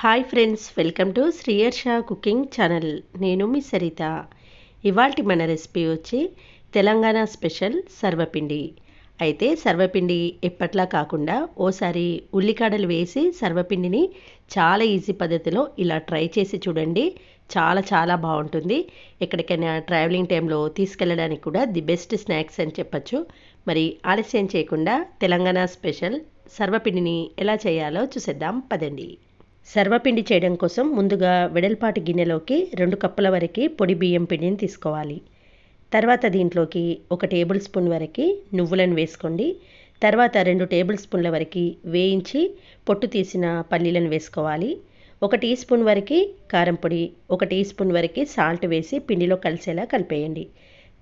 Hi friends welcome to Sriyarsha cooking channel. నేను మీ సరిత. ఇవాల్టి మన రెసిపీ వచ్చి తెలంగాణ స్పెషల్ సర్వపిండి. అయితే సర్వపిండి ఎప్పట్లా కాకుండా ఓసారి ఉల్లికాడలు వేసి సర్వపిండిని చాలా ఈజీ పద్ధతిలో ఇలా ట్రై చేసి చూడండి. చాలా చాలా బాగుంటుంది. ఎక్కడికైనా ట్రావెలింగ్ టైంలో తీసుకెళ్ళడానికి కూడా ది బెస్ట్ స్నాక్స్ అని చెప్పచ్చు. మరి ఆలస్యం చేయకుండా తెలంగాణ స్పెషల్ సర్వపిండిని ఎలా చేయాలో చూసేద్దాం. పదండి. సర్వపిండి చేయడం కోసం ముందుగా వెడల్పాటి గిన్నెలోకి రెండు కప్పుల వరకు పొడి బియ్యం పిండిని తీసుకోవాలి. తర్వాత దీంట్లోకి ఒక టేబుల్ స్పూన్ వరకు నువ్వులను వేసుకోండి. తర్వాత రెండు టేబుల్ స్పూన్ల వరకు వేయించి పొట్టు తీసిన పల్లీలను వేసుకోవాలి. ఒక టీ స్పూన్ వరకు కారం పొడి ఒక టీ స్పూన్ వరకు సాల్ట్ వేసి పిండిలో కలిసేలా కలిపేయండి.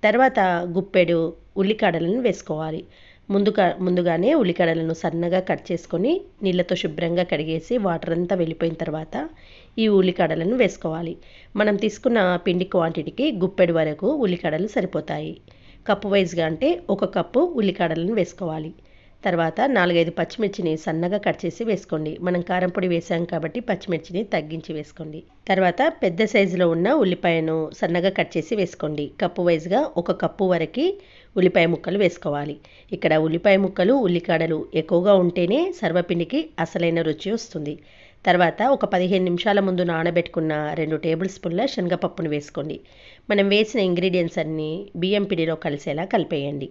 తర్వాత గుప్పెడు ఉల్లికాడలను వేసుకోవాలి. ముందుగా ముందుగానే ఉల్లికాడలను సన్నగా కట్ చేసుకొని నీళ్ళతో శుభ్రంగా కడిగేసి వాటర్ అంతా వెళ్ళిపోయిన తర్వాత ఈ ఉల్లికాడలను వేసుకోవాలి. మనం తీసుకున్న పిండి క్వాంటిటీకి గుప్పెడు వరకు ఉల్లికాడలు సరిపోతాయి. కప్పు వైజ్గా అంటే ఒక కప్పు ఉల్లికాడలను వేసుకోవాలి. తర్వాత నాలుగైదు పచ్చిమిర్చిని సన్నగా కట్ చేసి వేసుకోండి. మనం కారం పొడి వేసాం కాబట్టి పచ్చిమిర్చిని తగ్గించి వేసుకోండి. తర్వాత పెద్ద సైజులో ఉన్న ఉల్లిపాయను సన్నగా కట్ చేసి వేసుకోండి. కప్పు వైజ్గా ఒక కప్పు వరకు ఉల్లిపాయ ముక్కలు వేసుకోవాలి. ఇక్కడ ఉల్లిపాయ ముక్కలు ఉల్లికాడలు ఎక్కువగా ఉంటేనే సర్వపిండికి అసలైన రుచి వస్తుంది. తర్వాత ఒక పదిహేను నిమిషాల ముందు నానబెట్టుకున్న రెండు టేబుల్ స్పూన్ల శనగపప్పును వేసుకోండి. మనం వేసిన ఇంగ్రీడియంట్స్ అన్నీ బియ్యం పిండిలో కలిసేలా కలిపేయండి.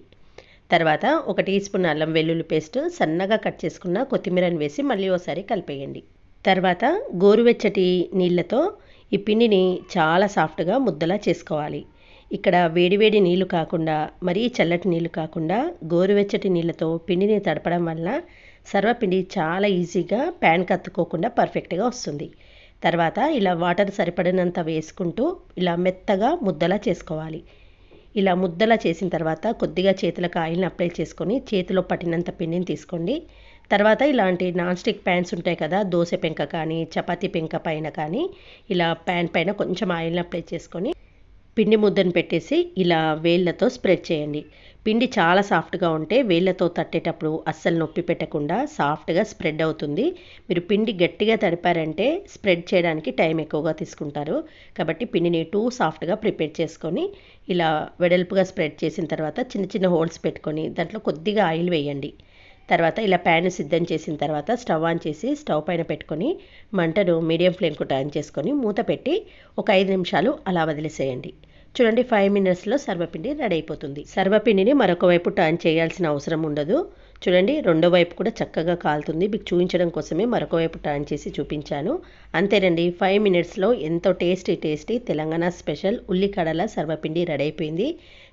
తర్వాత ఒక టీ స్పూన్ అల్లం వెల్లుల్లి పేస్ట్ సన్నగా కట్ చేసుకున్న కొత్తిమీరని వేసి మళ్ళీ ఒకసారి కలిపేయండి. తర్వాత గోరువెచ్చటి నీళ్ళతో ఈ పిండిని చాలా సాఫ్ట్గా ముద్దలా చేసుకోవాలి. ఇక్కడ వేడివేడి నీళ్ళు కాకుండా మరీ చల్లటి నీళ్ళు కాకుండా గోరువెచ్చటి నీళ్ళతో పిండిని తడపడం వల్ల సర్వపిండి చాలా ఈజీగా ప్యాన్ కత్తుకోకుండా పర్ఫెక్ట్గా వస్తుంది. తర్వాత ఇలా వాటర్ సరిపడినంత వేసుకుంటూ ఇలా మెత్తగా ముద్దలా చేసుకోవాలి. ఇలా ముద్దలా చేసిన తర్వాత కొద్దిగా చేతులకు ఆయిల్ని అప్లై చేసుకొని చేతిలో పట్టినంత పిండిని తీసుకోండి. తర్వాత ఇలాంటి నాన్ స్టిక్ ప్యాన్స్ ఉంటాయి కదా దోశ పెంక కానీ చపాతీ పెంక పైన కానీ ఇలా ప్యాన్ పైన కొంచెం ఆయిల్ని అప్లై చేసుకొని పిండి ముద్దను పెట్టేసి ఇలా వేళ్ళతో స్ప్రెడ్ చేయండి. పిండి చాలా సాఫ్ట్గా ఉంటే వేళ్ళతో తట్టేటప్పుడు అస్సలు నొప్పి పెట్టకుండా సాఫ్ట్గా స్ప్రెడ్ అవుతుంది. మీరు పిండి గట్టిగా తడిపారంటే స్ప్రెడ్ చేయడానికి టైం ఎక్కువగా తీసుకుంటారు. కాబట్టి పిండిని టూ సాఫ్ట్గా ప్రిపేర్ చేసుకొని ఇలా వెడల్పుగా స్ప్రెడ్ చేసిన తర్వాత చిన్న చిన్న హోల్స్ పెట్టుకొని దాంట్లో కొద్దిగా ఆయిల్ వేయండి. తర్వాత ఇలా ప్యాన్ సిద్ధం చేసిన తర్వాత స్టవ్ ఆన్ చేసి స్టవ్ పైన పెట్టుకొని మంటను మీడియం ఫ్లేమ్కు టర్న్ చేసుకొని మూత పెట్టి ఒక ఐదు నిమిషాలు అలా వదిలేసేయండి. చూడండి ఫైవ్ మినిట్స్లో సర్వపిండి రెడీ అయిపోతుంది. సర్వపిండిని మరొక వైపు టర్న్ చేయాల్సిన అవసరం ఉండదు. చూడండి రెండో వైపు కూడా చక్కగా కాలుతుంది. మీకు చూపించడం కోసమే మరొక వైపు టర్న్ చేసి చూపించాను. అంతేనండి ఫైవ్ మినిట్స్లో ఎంతో టేస్టీ టేస్టీ తెలంగాణ స్పెషల్ ఉల్లికడల సర్వపిండి రెడీ అయిపోయింది.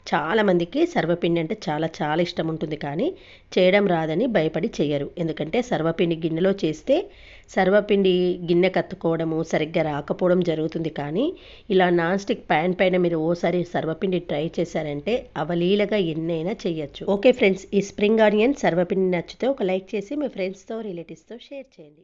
చాలామందికి సర్వపిండి అంటే చాలా చాలా ఇష్టం ఉంటుంది కానీ చేయడం రాదని భయపడి చేయరు ఎందుకంటే సర్వపిండి గిన్నెలో చేస్తే సర్వపిండి గిన్నె కత్తుకోవడము సరిగ్గా రాకపోవడం జరుగుతుంది కానీ ఇలా నాన్ స్టిక్ ప్యాన్ పైన మీరు ఓసారి సర్వపిండి ట్రై చేశారంటే అవలీలగా ఎన్నైనా చేయొచ్చు ఓకే ఫ్రెండ్స్ ఈ స్ప్రింగ్ ఆనియన్ సర్వపిండి నచ్చితే ఒక లైక్ చేసి మీ ఫ్రెండ్స్తో రిలేటివ్స్తో షేర్ చేయండి.